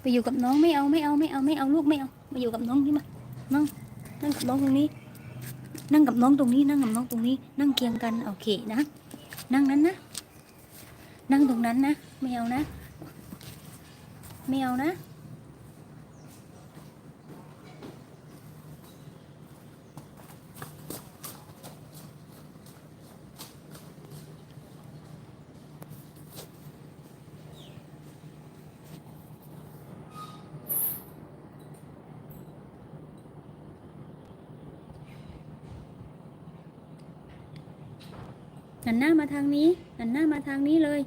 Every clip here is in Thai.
ไปอยู่กับน้องไม่เอาไม่เอาไม่เอาไม่เอาลูกไม่เอามาอยู่กับน้องนี่มานั่งนั่งกับน้องตรงนี้ นั่งกับน้องตรงนี้ นั่งกับน้องตรงนี้ นั่งเคียงกันโอเคนะ นั่งนั้นนะ นั่งตรงนั้นนะไม่เอานะไม่เอานะ หันหน้ามาทางนี้ หันหน้ามาทางนี้เลย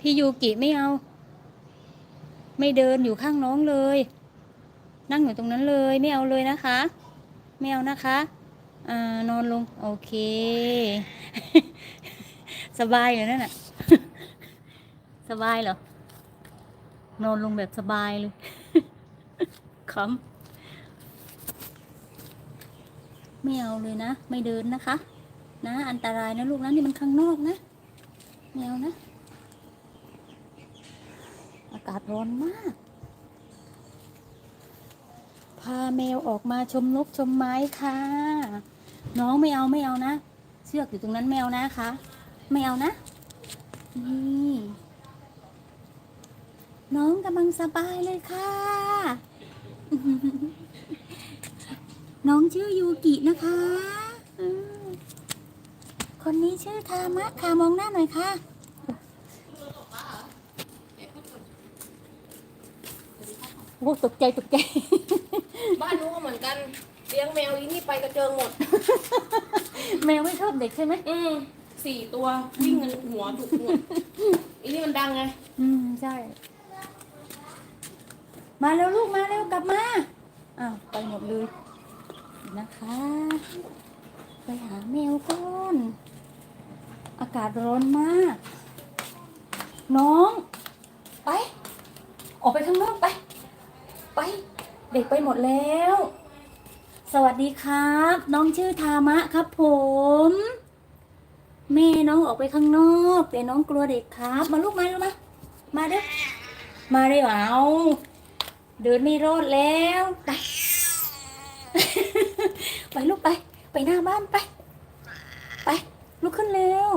พี่ยูกิไม่เอา ไม่เดินอยู่ข้างน้องเลย นั่งอยู่ตรงนั้นเลยไม่เอาเลยนะคะ ไม่เอานะคะอ่านอนลง โอเค สบายอยู่นั่นน่ะ สบายเหรอ นอนลงแบบสบายเลยคำไม่เอาเลยนะ ไม่เดินนะคะ นะ อันตรายนะลูกนะนี่มันข้างนอกนะไม่เอานะ อากาศร้อนมาก พาแมวออกมาชมนกชมไม้ค่ะ น้องไม่เอาไม่เอานะ เชือกอยู่ตรงนั้นแมวนะคะ ไม่เอานะ นี่น้องกำลังสบายเลยค่ะ น้องชื่อยูกินะคะ คนนี้ชื่อทามะค่ะมองหน้าหน่อยค่ะ โอ้ตกใจตกใจ บ้านนู้นก็เหมือนกันเลี้ยงแมวอีนี่ไปกระเจิงหมด แมวไม่ชอบเด็กใช่ไหมอืมสี่ตัววิ่งกันหัวถูกหมดอีนี่มันดังไงอืมใช่ มาเร็วลูกมาเร็วกลับมาอ้าวไปหมดเลยนะคะ ไปหาแมวก่อนอากาศร้อนมาก น้อง ไป ออกไปข้างนอกไป ไป เด็กไปหมดแล้ว สวัสดีครับ น้องชื่อทามะครับผม แม่น้องออกไปข้างนอกแต่น้องกลัวเด็กครับ มาลูกมาลูกมามาเด้อมาเร็วเอาเดินไม่รอดแล้วไปไปลูกไป ไปหน้าบ้านไป ไปลุกขึ้นเร็ว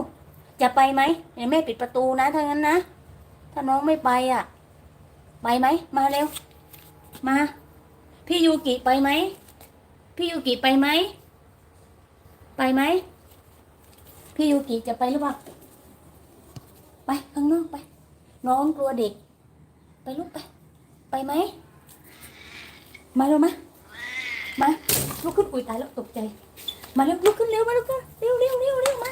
จะไปไหมเดี๋ยวแม่ปิดประตูนะถ้างั้นนะ ถ้าน้องไม่ไปอะ ไปไหม มาเร็ว มา พี่ยูกิไปไหม พี่ยูกิไปไหม ไปไหม พี่ยูกิจะไปหรือเปล่า ไปข้างนอกไป น้องกลัวเด็ก ไปลูกไป ไปไหม มาเร็วมา มา ลุกขึ้น อุ้ยตายแล้วตกใจ มาเร็วลุกขึ้นเร็วมาลุกขึ้นเร็วเร็วเร็วเร็วมา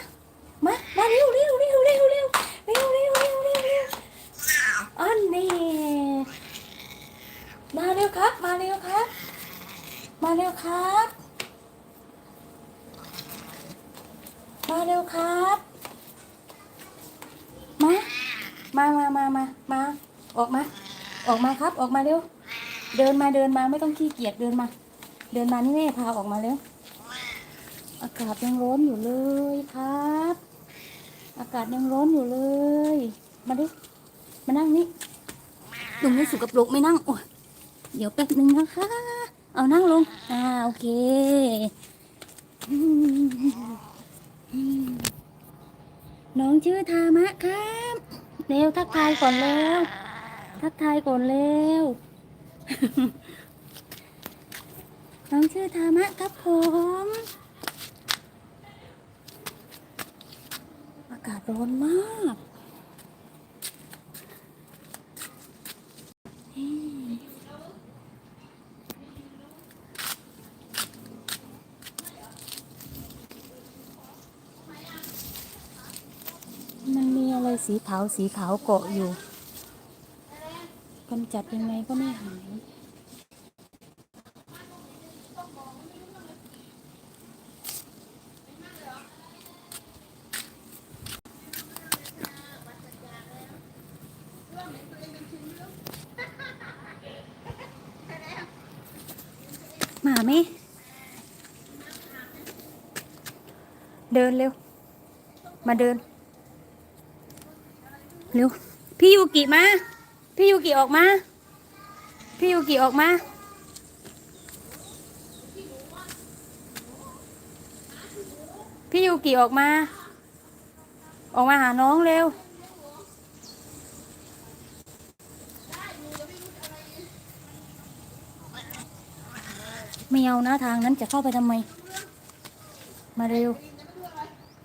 มา มาเร็วเร็วเร็วเร็วเร็วเร็วเร็วเร็วเร็วเร็วอันนี้มาเร็วครับ มาเร็วครับ มาเร็วครับ มาเร็วครับ มา มามามามามา ออกมา ออกมาครับออกมาเร็ว เดินมาเดินมาไม่ต้องขี้เกียจเดินมา เดินมานี่แม่พาออกมาเร็ว อากาศยังร้อนอยู่เลยครับ อากาศยังร้อนอยู่เลย มาดิมานั่งนี่ตรงนี้สุกปรกไม่นั่งโอ้ยเดี๋ยวแป๊บนึงนะคะ เอานั่งลง อ่าโอเคน้องชื่อทามะครับ เร็วทักทายก่อนแล้ว ทักทายก่อนเร็วน้องชื่อธามะครับผม อากาศร้อนมากนี่มันมีอะไรสีขาวสีขาวเกาะอยู่ กำจัดยังไงก็ไม่หาย มาไหม เดินเร็ว มาเดิน เร็ว พี่ยูกิมา พี่ยูกิออกมา พี่ยูกิออกมา พี่ยูกิออกมา ออกมาหาน้องเร็ว ไม่เอานะทางนั้นจะเข้าไปทำไม มาเร็ว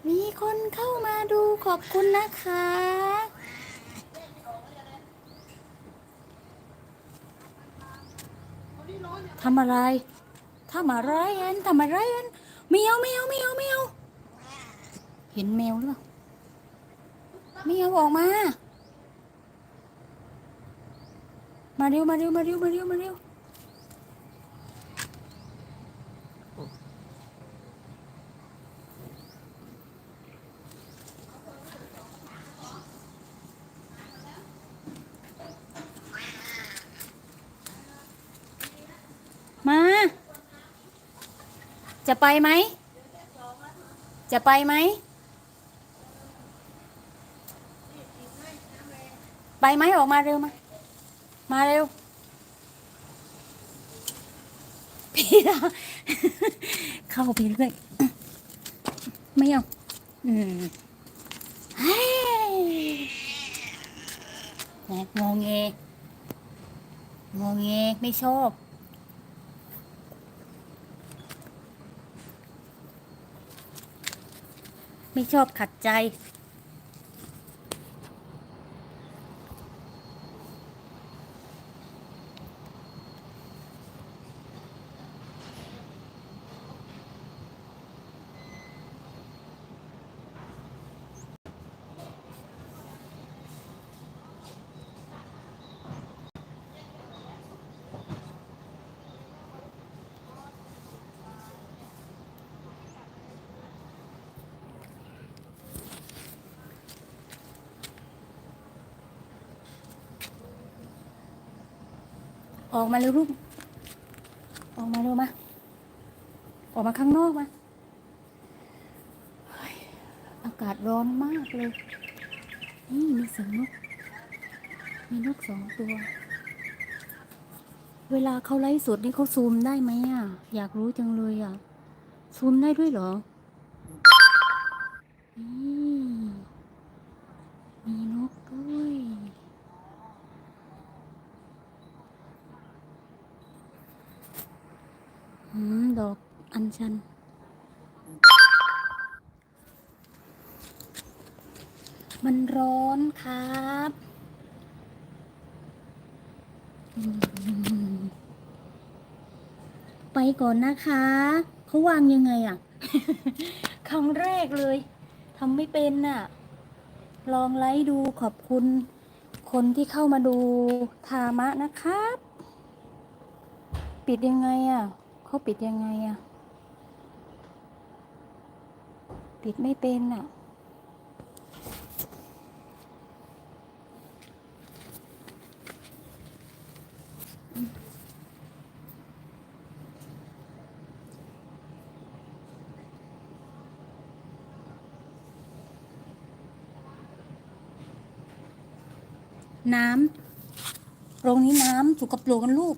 มีคนเข้ามาดูขอบคุณนะคะ ทำอะไรทำอะไรแอนทำอะไรแอนเมียวเมียวเมียวเมียวเห็นแมวหรือเปล่าเมียวออกมา มาเร็วมาเร็วมาเร็วมาเร็วมาเร็ว มา จะไปไหม จะไปไหม ไปไหมออกมาเร็วมา มาเร็ว พี่ละเข้าไปเรื่อยไม่เอาอืมเฮ้ยแหมงงเงงงเงไม่ชอบ ไม่ชอบขัดใจ ออกมาเร็วลูก ออกมาเร็วมา ออกมาข้างนอกมาอากาศร้อนมากเลย นี่มีเสียงนก มีนกสองตัว เวลาเขาไลฟ์สดนี่เขาซูมได้ไหมอะ อยากรู้จังเลยอะ ซูมได้ด้วยเหรอนี่มีนกด้วย อืม ดอกอัญชัน มันร้อนครับไปก่อนนะคะ เขาวางยังไงอะครั้งแรกเลยทำไม่เป็นน่ะ ลองไลค์ดูขอบคุณ คนที่เข้ามาดูธามะนะครับ ปิดยังไงอะ เขาปิดยังไงอะปิดไม่เป็นอะน้ำโรงนี้น้ำสุกปรกกันลูก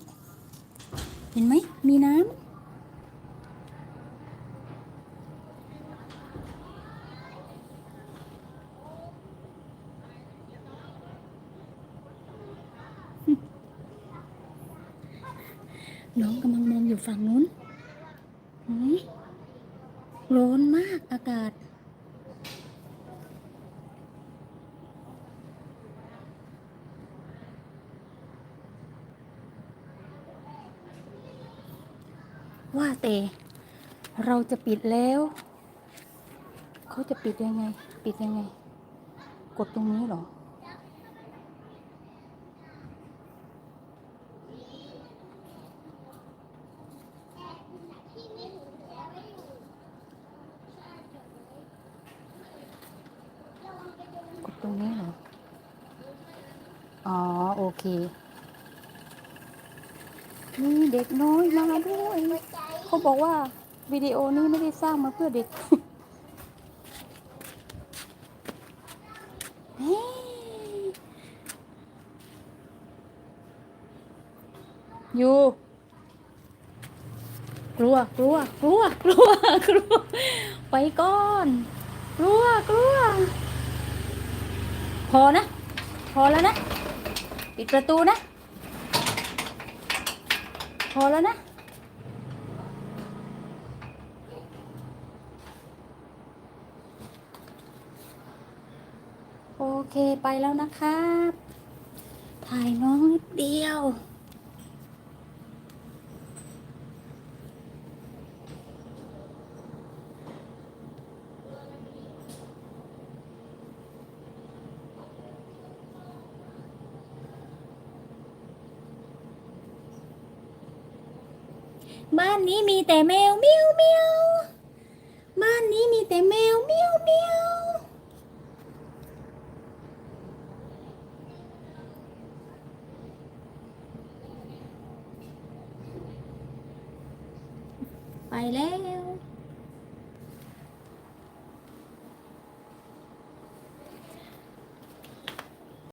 เห็นไหมมีน้ำน้องกำลังมองอยู่ฝั่งนู้นร้อนมากอากาศ ว่าแต่ เราจะปิดแล้ว เขาจะปิดยังไง ปิดยังไง กดตรงนี้หรอ กดตรงนี้หรอ อ๋อ โอเค นี่เด็กน้อยมาด้วย เขาบอกว่าวิดีโอนี้ไม่ได้สร้างมาเพื่อเด็กอยู่กลัวกลัวกลัวกลัวกลัวไปก่อนกลัวกลัวพอนะ พอแล้วนะ ปิดประตูนะ อแล้วนะ โอเคไปแล้วนะครับ ถ่ายน้องนิดเดียว แต่แมวเมี